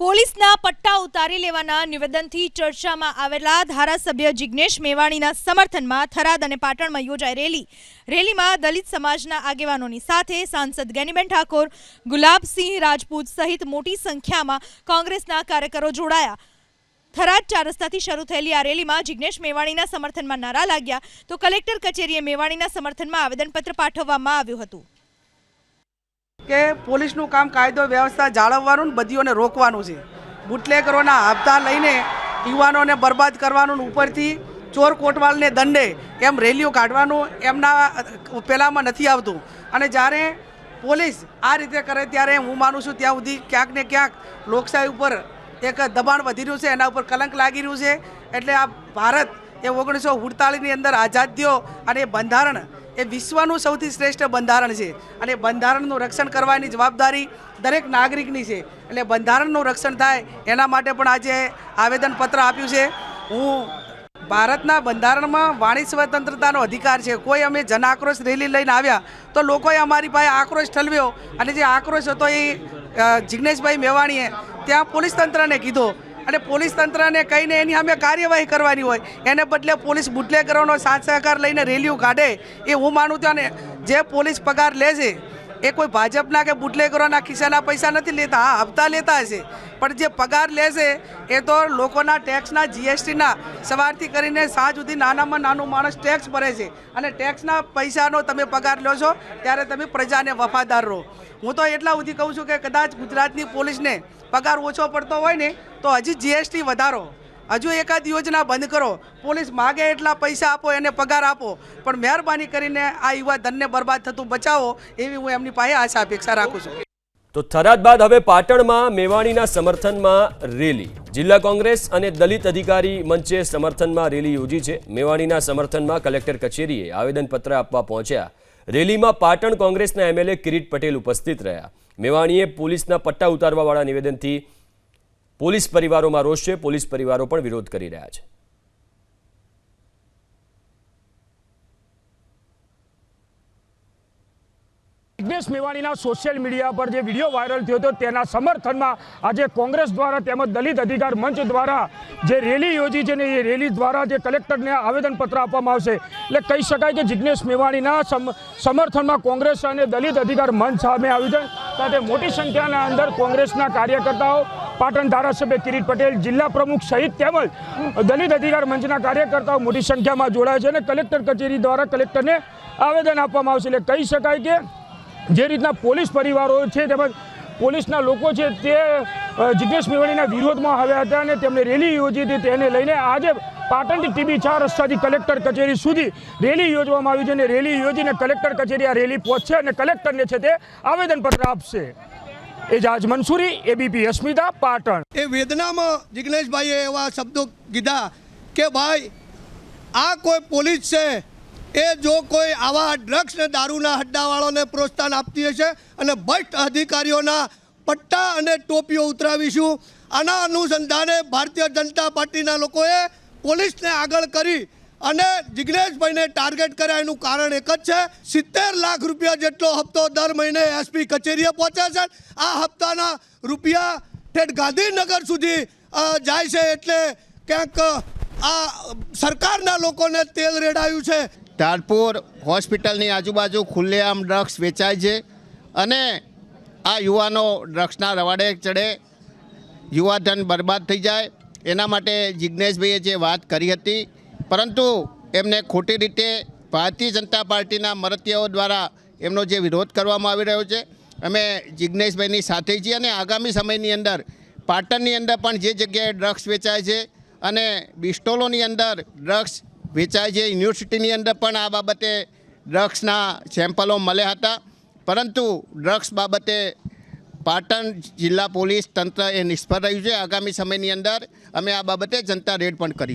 પોલીસના પટ્ટા ઉતારી લેવાના નિવેદનથી ચર્ચામાં આવેલા ધારાસભ્ય જિગ્નેશ મેવાણીના સમર્થનમાં થરાદ અને પાટણમાં યોજાઈ રેલી. રેલીમાં દલિત સમાજના આગેવાનોની સાથે સાંસદ ગેનીબેન ઠાકોર, ગુલાબસિંહ રાજપૂત સહિત મોટી સંખ્યામાં કોંગ્રેસના કાર્યકરો જોડાયા. થરાદ ચાર રસ્તાથી શરૂ થયેલી આ રેલીમાં જિગ્નેશ મેવાણીના સમર્થનમાં નારા લાગ્યા તો કલેક્ટર કચેરીએ મેવાણીના સમર્થનમાં આવેદનપત્ર પાઠવવામાં આવ્યું હતું. કે પોલીસનું કામ કાયદો વ્યવસ્થા જાળવવાનું બધીઓને રોકવાનું છે. બુટલેકરોના હપ્તા લઈને યુવાનોને બરબાદ કરવાનું ઉપરથી ચોર કોટવાલને દંડે એમ રેલીઓ કાઢવાનું એમના પહેલાંમાં નથી આવતું. અને જ્યારે પોલીસ આ રીતે કરે ત્યારે હું માનું છું ત્યાં સુધી ક્યાંક ને ક્યાંક લોકશાહી ઉપર એક દબાણ વધી રહ્યું છે, એના ઉપર કલંક લાગી રહ્યું છે. એટલે આ ભારત એ ઓગણીસો ઉડતાલીસની અંદર આઝાદીઓ અને બંધારણ એ વિશ્વનું સૌથી શ્રેષ્ઠ બંધારણ છે. અને બંધારણનું રક્ષણ કરવાની જવાબદારી દરેક નાગરિકની છે. એટલે બંધારણનું રક્ષણ થાય એના માટે પણ આજે આવેદનપત્ર આપ્યું છે. હું ભારતના બંધારણમાં વાણી સ્વતંત્રતાનો અધિકાર છે. કોઈ અમે જન આક્રોશ રેલી લઈને આવ્યા તો લોકોએ અમારી પાસે આક્રોશ ઠલવ્યો અને જે આક્રોશ હતો એ જિગ્નેશભાઈ મેવાણીએ ત્યાં પોલીસ તંત્રને કીધો અને પોલીસ તંત્રને કહીને એની સામે કાર્યવાહી કરવાની હોય, એને બદલે પોલીસ બુટલેકરોનો સાથ સહકાર લઈને રેલીઓ કાઢે, એ હું માનું ત્યાં જે પોલીસ પગાર લે છે એ કોઈ ભાજપના કે બુટલેગરોના ખિસ્સાના પૈસા નથી લેતા, હા, હપ્તા લેતા હશે. પણ જે પગાર લેશે, એ તો લોકોના ટેક્સના જીએસટીના સવારથી કરીને સાંજ સુધી નાનામાં નાનું માણસ ટેક્સ ભરે છે. અને ટેક્સના પૈસાનો તમે પગાર લો છો, ત્યારે તમે પ્રજાને વફાદાર રહો. હું તો એટલા સુધી કહું છું કે કદાચ ગુજરાતની પોલીસને પગાર ઓછો પડતો હોય ને, તો હજી જીએસટી વધારો. હજુ એકાદ યોજના બંધ કરો. પોલીસ માગે એટલા પૈસા આપો, એને પગાર આપો. પણ મહેરબાની કરીને આ યુવા ધનને બરબાદ થતું બચાવો એવી હું એમની પાસે આશા અપેક્ષા રાખું છું. તો થરાદ બાદ હવે પાટણમાં મેવાણીના સમર્થનમાં રેલી. જિલ્લા કોંગ્રેસ અને દલિત અધિકારી મંચે સમર્થનમાં રેલી યોજી છે. મેવાણીના સમર્થનમાં કલેક્ટર કચેરીએ આવેદનપત્ર આપવા પહોંચ્યા. રેલીમાં પાટણ કોંગ્રેસના એમએલએ કિરીટ પટેલ ઉપસ્થિત રહ્યા. મેવાણીએ પોલીસના પટ્ટા ઉતારવાવાળા નિવેદનથી પોલીસ પરિવારોમાં રોષ છે, પોલીસ પરિવારો પણ વિરોધ કરી રહ્યા છે. જિગ્નેશ મેવાણીના સોશિયલ મીડિયા પર જે વીડિયો વાયરલ થયો હતો, તેના સમર્થનમાં આજે કોંગ્રેસ દ્વારા તેમજ દલિત અધિકાર મંચ દ્વારા જે રેલી યોજી છે ને એ રેલી દ્વારા જે કલેક્ટરને આવેદનપત્ર આપવામાં આવશે. એટલે કહી શકાય કે જિગ્નેશ મેવાણીના સમ- સમર્થનમાં કોંગ્રેસ અને દલિત અધિકાર મંચ સામે આવ્યું છે. સાથે મોટી સંખ્યાના અંદર કોંગ્રેસના કાર્યકર્તાઓ પાટણ ધારાસભ્ય કિરીટ પટેલ, જિલ્લા પ્રમુખ સહિત તેમજ દલિત અધિકાર મંચના કાર્યકર્તાઓ મોટી સંખ્યામાં જોડાયા છે અને કલેક્ટર કચેરી દ્વારા કલેક્ટરને આવેદન આપવામાં આવશે. એટલે કહી શકાય કે જે રીતના પોલીસ પરિવારો છે તેમજ પોલીસના લોકો છે તે જિજ્ઞેશ મેવાણીના વિરોધમાં આવ્યા હતા અને તેમણે રેલી યોજી હતી. તેને લઈને આજે પાટણથી ટીબી ચાર રસ્તાથી કલેક્ટર કચેરી સુધી રેલી યોજવામાં આવી છે અને રેલી યોજીને કલેક્ટર કચેરી આ રેલી પહોંચશે અને કલેક્ટરને છે તે આવેદનપત્ર આપશે. એજાજ મંસૂરી એબીપી અસ્મિતા, પાટણ. એ વેદનામાં જિગ્નેશભાઈએ એવા શબ્દો કીધા કે ભાઈ, આ કોઈ પોલીસ છે? એ જો કોઈ આવા ડ્રગ્સ ને દારૂના હડ્ડાવાળોને પ્રોત્સાહન આપતી હશે અને ભ્રષ્ટ અધિકારીઓના પટ્ટા અને ટોપીઓ ઉતરાવીશું, આના અનુસંધાને ભારતીય જનતા પાર્ટીના લોકોએ પોલીસને આગળ કરી અને જિગ્નેશભાઈને ટાર્ગેટ કર્યા, એનું કારણ એક જ છે, સિત્તેર લાખ રૂપિયા જેટલો હપ્તો દર મહિને એસપી કચેરીએ પહોંચે છે. આ હપ્તાના રૂપિયા ઠેઠ ગાંધીનગર સુધી જાય છે એટલે ક્યાંક આ સરકારના લોકોને તેલ રેડાયું છે. ધારપુર હોસ્પિટલની આજુબાજુ ખુલ્લેઆમ ડ્રગ્સ વેચાય છે અને આ યુવાનો ડ્રગ્સના રવાડે ચડે. યુવાધન બરબાદ થઈ જાય. એના માટે જિજ્ઞેશભાઈએ જે વાત કરી હતી પરંતુ એમને ખોટી રીતે ભારતીય જનતા પાર્ટીના મરતીયાઓ દ્વારા એમનો જે વિરોધ કરવામાં આવી રહ્યો છે, અમે જિજ્ઞેશભાઈની સાથે છીએ અને આગામી સમયની અંદર પાટણની અંદર પણ જે જગ્યાએ ડ્રગ્સ વેચાય છે અને બિસ્ટોલોની અંદર ડ્રગ્સ વેચાય છે, યુનિવર્સિટીની અંદર પણ આ બાબતે ડ્રગ્સના સેમ્પલો મળ્યા હતા. પરંતુ ડ્રગ્સ બાબતે પાટણ જિલ્લા પોલીસ તંત્ર એ નિષ્ફળ રહ્યું છે. આગામી સમયની અંદર અમે આ બાબતે જનતા રેડ પણ કરીશું.